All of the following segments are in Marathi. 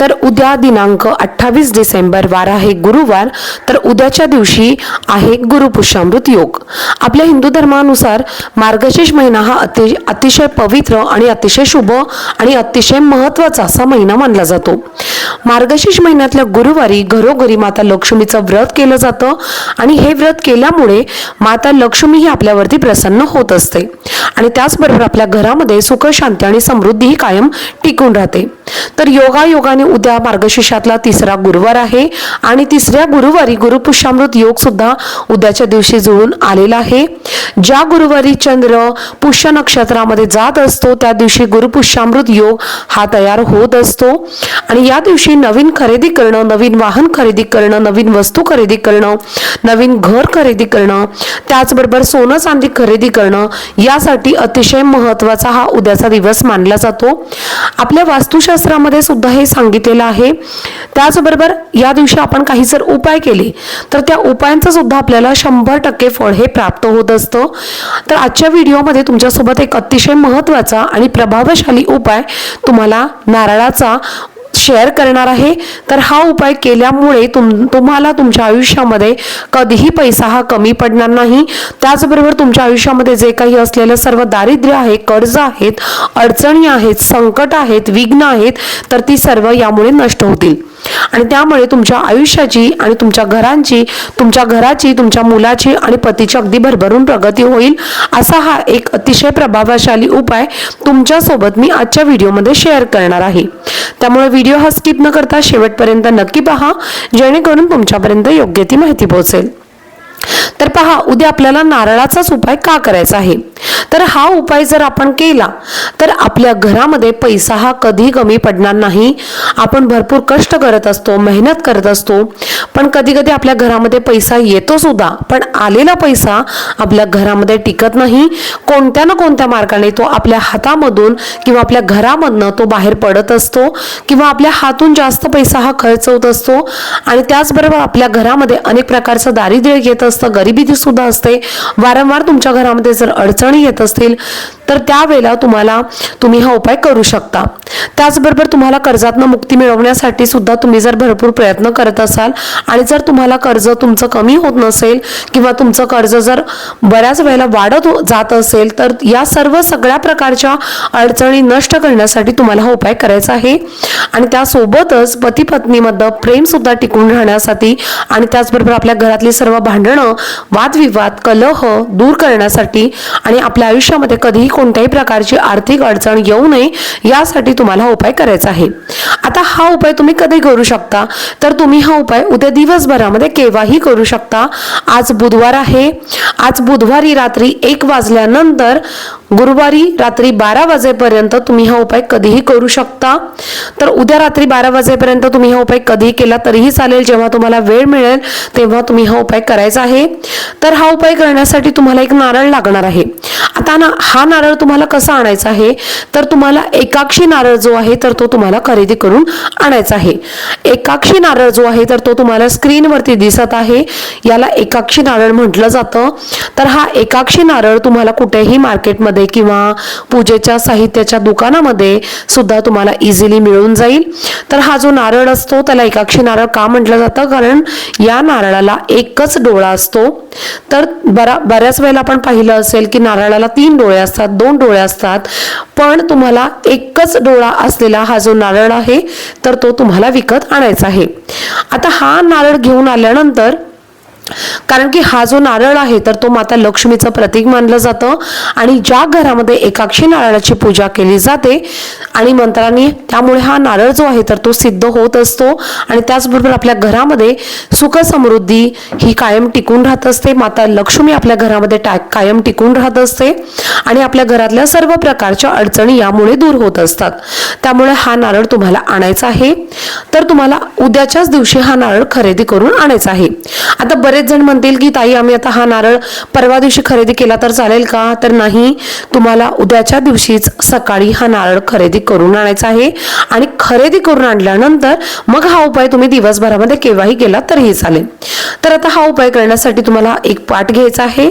तर उद्या दिनांक अठ्ठावीस डिसेंबर वार आहे गुरुवार तर उद्याच्या दिवशी आहे गुरुपुष्यामृत योग. आपल्या हिंदू धर्मानुसार मार्गशीर्ष महिना हा अति अतिशय पवित्र आणि अतिशय शुभ आणि अतिशय महत्त्वाचा असा महिना मानला जातो. मार्गशीर्ष महिन्यातल्या गुरुवारी घरोघरी माता लक्ष्मीचं व्रत केलं जातं आणि हे व्रत केल्यामुळे माता लक्ष्मी ही आपल्यावरती प्रसन्न होत असते. आणि त्याचबरोबर आपल्या घरामध्ये सुख शांती आणि समृद्धीही कायम टिकून राहते. तर योगा योगाने उद्या मार्गशीर्षातला तिसरा गुरुवार आहे आणि तिसऱ्या गुरुवारी गुरुपुष्यामृत योग सुद्धा उद्याच्या दिवशी जुळून आलेला आहे. ज्या गुरुवारी चंद्र पुष्य नक्षत्रामध्ये जात असतो त्या दिवशी गुरुपुष्यामृत योग हा तयार होत असतो. आणि या दिवशी नवीन खरेदी करणं नवीन वाहन खरेदी करणं नवीन वस्तू खरेदी करणं नवीन घर खरेदी करणं त्याचबरोबर सोनं चांदी खरेदी करणं यासाठी अतिशय महत्त्वाचा हा उद्याचा दिवस मानला जातो. आपल्या वास्तुशास्त्रामध्ये सुद्धा हे सांगितलेलं आहे. त्याचबरोबर या दिवशी आपण काही जर उपाय केले तर त्या उपायांचं सुद्धा आपल्याला शंभर टक्के फळ हे प्राप्त होत असतं. तर आजच्या व्हिडिओमध्ये तुमच्यासोबत एक अतिशय महत्त्वाचा आणि प्रभावशाली उपाय तुम्हाला नारळाचा शेअर करणार आहे तर हा उपाय केल्यामुळे तुम तुम्हाला तुमच्या आयुष्यामध्ये कधीही पैसा हा कमी पडणार नाही. त्याचबरोबर तुमच्या आयुष्यामध्ये जे काही असलेलं सर्व दारिद्र्य आहे कर्ज आहेत अडचणी आहेत संकट आहेत विघ्न आहेत तर ती सर्व यामुळे नष्ट होतील. आणि त्यामुळे तुमच्या आयुष्याची आणि तुमच्या घरांची तुमच्या घराची तुमच्या मुलाची आणि पतीची अगदी भरभरून प्रगती होईल असा हा एक अतिशय प्रभावशाली उपाय तुमच्यासोबत मी आजच्या व्हिडिओमध्ये शेअर करणार आहे. त्यामुळे व्हिडिओ हा स्किप न करता शेवटपर्यंत नक्की पहा जेणेकरून तुमच्यापर्यंत योग्य ती माहिती पोहोचेल. तर पहा उद्या आपल्याला नारळाचाच उपाय का करायचा आहे? तर हा उपाय जर आपण केला तर आपल्या घरामध्ये पैसा हा कधी कमी पडणार नाही. आपण भरपूर कष्ट करत असतो मेहनत करत असतो पण कधी कधी आपल्या घरामध्ये पैसा येतो सुद्धा. पण आलेला पैसा आपल्या घरामध्ये टिकत नाही. कोणत्या ना कोणत्या मार्गाने तो आपल्या हातामधून किंवा आपल्या घरामधनं तो बाहेर पडत असतो किंवा आपल्या हातून जास्त पैसा हा खर्च होत असतो आणि त्याचबरोबर आपल्या घरामध्ये अनेक प्रकारचं दारिद्र्य येत असतं गरिबी सुद्धा असते. वारंवार तुमच्या घरामध्ये जर अडचणी येत असतील तर त्यावेळेला तुम्हाला तुम्ही हा उपाय करू शकता. त्याचबरोबर तुम्हाला कर्जातनं मुक्ती मिळवण्यासाठी सुद्धा तुम्ही जर भरपूर प्रयत्न करत असाल आणि जर तुम्हाला कर्ज तुमचं कमी होत नसेल किंवा तुमचं कर्ज जर बऱ्याच वेळेला वाढत जात असेल तर या सर्व सगळ्या प्रकारच्या अडचणी नष्ट करण्यासाठी तुम्हाला हा उपाय करायचा आहे. आणि त्यासोबतच पती पत्नीमध्ये प्रेम सुद्धा टिकून राहण्यासाठी आणि त्याचबरोबर आपल्या घरातली सर्व भांडणं वादविवाद कलह दूर करण्यासाठी आणि आपल्या आयुष्यामध्ये कधीही कोणत्याही प्रकारची आर्थिक अडचण येऊ नये यासाठी तुम्हाला उपाय करायचा आहे. आता हा उपाय तुम्ही कधी करू शकता? तर तुम्ही हा उपाय उद्या दिवसभरामध्ये केव्हाही करू शकता. आज बुधवार आहे. आज बुधवारी रात्री एक वाजल्यानंतर गुरुवारी रात्री बारा वाजेपर्यंत तुम्ही हा उपाय कधीही करू शकता. तर उद्या रात्री बारा वाजेपर्यंत तुम्ही हा उपाय कधीही केला तरीही चालेल. जेव्हा तुम्हाला वेळ मिळेल तेव्हा तुम्ही हा उपाय करायचा आहे. तर हा उपाय करण्यासाठी तुम्हाला एक नारळ लागणार आहे. आता ना हा नारळ तुम्हाला कसा आणायचा आहे? तर तुम्हाला एकाक्षी नारळ जो आहे तर तो तुम्हाला खरेदी करून आणायचा आहे. एकाक्षी नारळ जो आहे तर तो तुम्हाला स्क्रीनवरती दिसत आहे. याला एकाक्षी नारळ म्हटलं जातं. तर हा एकाक्षी नारळ तुम्हाला कुठेही मार्केटमध्ये किंवा पूजेच्या साहित्याच्या दुकानामध्ये सुद्धा तुम्हाला इझिली मिळून जाईल. तर हा जो नारळ असतो त्याला एकाक्षी नारळ का म्हटलं जातं? कारण या नारळाला एकच डोळा असतो. तर बरा बऱ्याच वेळेला आपण पाहिलं असेल की नारळाला तीन डोळे असतात दोन डोळे असतात. पण तुम्हाला एकच डोळा असलेला हा जो नारळ आहे तर तो तुम्हाला विकत आणायचा आहे. आता हा नारळ घेऊन आल्यानंतर कारण की हा जो नारळ आहे तर तो माता लक्ष्मीचं प्रतीक मानलं जातं. आणि ज्या घरामध्ये एकाक्षी नारळाची पूजा केली जाते आणि मंत्रांनी त्यामुळे हा नारळ जो आहे तर तो सिद्ध होत असतो. आणि त्याचबरोबर आपल्या घरामध्ये सुख समृद्धी ही कायम टिकून राहत असते. माता लक्ष्मी आपल्या घरामध्ये कायम टिकून राहत असते. आणि आपल्या घरातल्या सर्व प्रकारच्या अडचणी यामुळे दूर होत असतात. त्यामुळे हा नारळ तुम्हाला आणायचा आहे. तर तुम्हाला उद्याच्याच दिवशी हा नारळ खरेदी करून आणायचा आहे. आता बरेच बरेच जण म्हणतील की ताई आम्ही आता हा नारळ परवा दिवशी खरेदी केला तर चालेल का? तर नाही तुम्हाला उद्याच्या दिवशीच सकाळी हा नारळ खरेदी करून आणायचा आहे. आणि खरेदी करून आणल्यानंतर मग हा उपाय तुम्ही दिवसभरामध्ये केव्हाही केला तरीही चालेल. तर आता हा उपाय करण्यासाठी तुम्हाला एक पाट घ्यायचा आहे.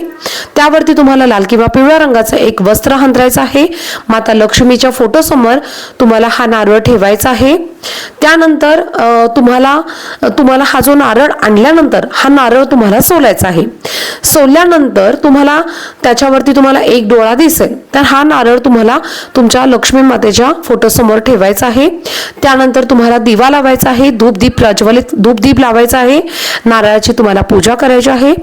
त्यावरती तुम्हाला लाल किंवा पिवळ्या रंगाचं एक वस्त्र हंतरायचं आहे. माता लक्ष्मीच्या फोटोसमोर तुम्हाला हा नारळ ठेवायचा आहे. त्यानंतर तुम्हाला तुम्हाला हा जो नारळ आणल्यानंतर हा नारळ तुम्हाला सोलायचा आहे. सोलल्यानंतर तुम्हाला त्याच्यावरती तुम्हाला एक डोळा दिसेल. तर हा नारळ तुम्हाला तुमच्या लक्ष्मी मातेच्या फोटोसमोर ठेवायचा आहे. त्यानंतर तुम्हाला दिवा लावायचा आहे. धूपदीप प्रज्वलित धूपदीप लावायचा आहे. नारळाची तुम्हाला पूजा करायची आहे.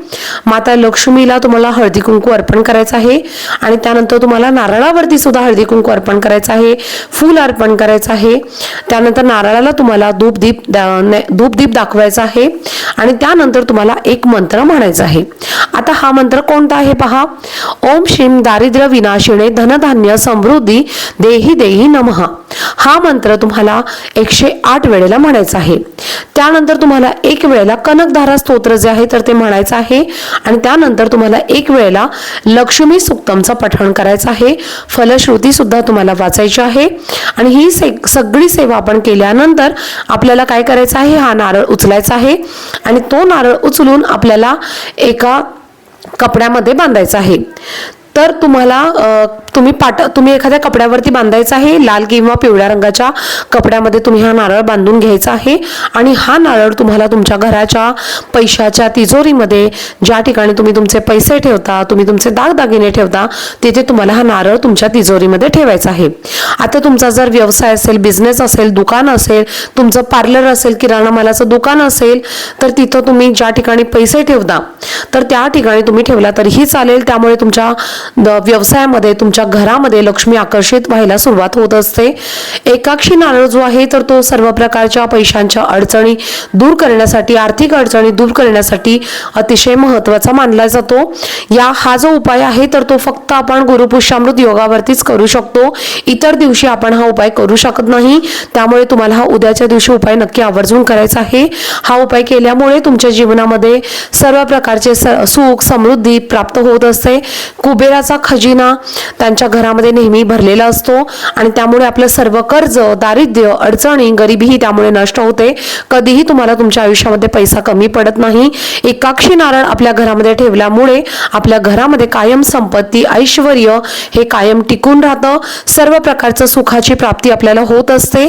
माता लक्ष्मीला तुम्हाला हळदी कुंकू अर्पण करायचं आहे. आणि त्यानंतर तुम्हाला नारळावरती सुद्धा हळदी कुंकू अर्पण करायचं आहे. फूल अर्पण करायचं आहे. त्यानंतर नारळाला तुम्हाला धूपदीप धूपदीप दाखवायचा आहे. आणि त्यानंतर तुम्हाला एक मंत्र म्हणायचा आहे. आता हा मंत्र कोणता आहे पहा? ओम श्रीम दारिद्र्य विनाशिणे धनधान्य समृद्धी देही देही नमः. हा मंत्र तुम्हाला एकशे आठ वेळेला म्हणायचा आहे. त्यानंतर तुम्हाला एक वेळेला कनकधारा स्तोत्र जे आहे तर ते म्हणायचं आहे. आणि त्यानंतर तुम्हाला एक वेळेला लक्ष्मी सुक्तमचं पठण करायचं आहे. फलश्रुती सुद्धा तुम्हाला वाचायची आहे. आणि ही से सगळी सेवा आपण केल्यानंतर आपल्याला काय करायचं आहे? हा नारळ उचलायचा आहे. आणि तो नारळ उचलून आपल्याला एका कपड्यामध्ये बांधायचं आहे. तर तुम्हाला तुम्ही पाट तुम्ही एखाद्या कपड्यावरती बांधायचा आहे लाल किंवा पिवळ्या रंगाच्या कपड्यामध्ये तुम्ही हा नारळ बांधून घ्यायचा आहे आणि हा नारळ तुम्हाला तुमच्या घराच्या पैशाच्या तिजोरीमध्ये ज्या ठिकाणी तुम्ही तुमचे पैसे ठेवता तुम्ही तुमचे दागदागिने ठेवता तिथे तुम्हाला हा नारळ तुमच्या तिजोरीमध्ये ठेवायचा आहे. आता तुमचा जर व्यवसाय असेल बिझनेस असेल दुकान असेल तुमचं पार्लर असेल किराणा मालाचं दुकान असेल तर तिथं तुम्ही ज्या ठिकाणी पैसे ठेवता तर त्या ठिकाणी तुम्ही ठेवला तरीही चालेल. त्यामुळे तुमच्या द- व्यवसायामध्ये तुमच्या घरामध्ये लक्ष्मी आकर्षित व्हायला सुरुवात होत असते. एकाक्षी नारळ जो आहे तर तो सर्व प्रकारच्या पैशांच्या अडचणी दूर करण्यासाठी आर्थिक अडचणी दूर करण्यासाठी अतिशय महत्त्वाचा मानला जातो. या हा जो उपाय आहे तर तो फक्त आपण गुरुपुष्यामृत योगावरतीच करू शकतो. इतर दिवशी आपण हा उपाय करू शकत नाही. त्यामुळे तुम्हाला हा उद्याच्या दिवशी उपाय नक्की आवर्जून करायचा आहे. हा उपाय केल्यामुळे तुमच्या जीवनामध्ये सर्व प्रकारचे स- सुख समृद्धी प्राप्त होत असते. कुबेर कुबेराचा खजिना त्यांच्या घरामध्ये नेहमी भरलेला असतो आणि त्यामुळे आपलं सर्व कर्ज दारिद्र्य अडचणी गरिबीही त्यामुळे नष्ट होते. कधीही तुम्हाला तुमच्या आयुष्यामध्ये पैसा कमी पडत नाही. एकाक्षी नारळ आपल्या घरामध्ये ठेवल्यामुळे आपल्या घरामध्ये कायम संपत्ती ऐश्वर हे कायम टिकून राहतं. सर्व प्रकारचं सुखाची प्राप्ती आपल्याला होत असते.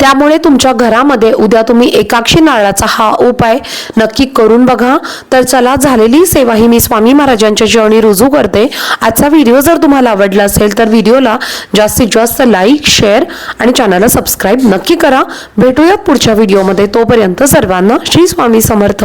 त्यामुळे तुमच्या घरामध्ये उद्या तुम्ही एकाक्षी नारळाचा हा उपाय नक्की करून बघा. तर चला झालेली सेवा ही मी स्वामी महाराजांच्या जेवणी रुजू करते. आजचा व्हिडिओ जर तुम्हाला आवडला असेल तर व्हिडिओला जास्तीत जास्त लाईक शेअर आणि चॅनलला सबस्क्राईब नक्की करा. भेटूया पुढच्या व्हिडिओमध्ये. तोपर्यंत सर्वांना श्री स्वामी समर्थ.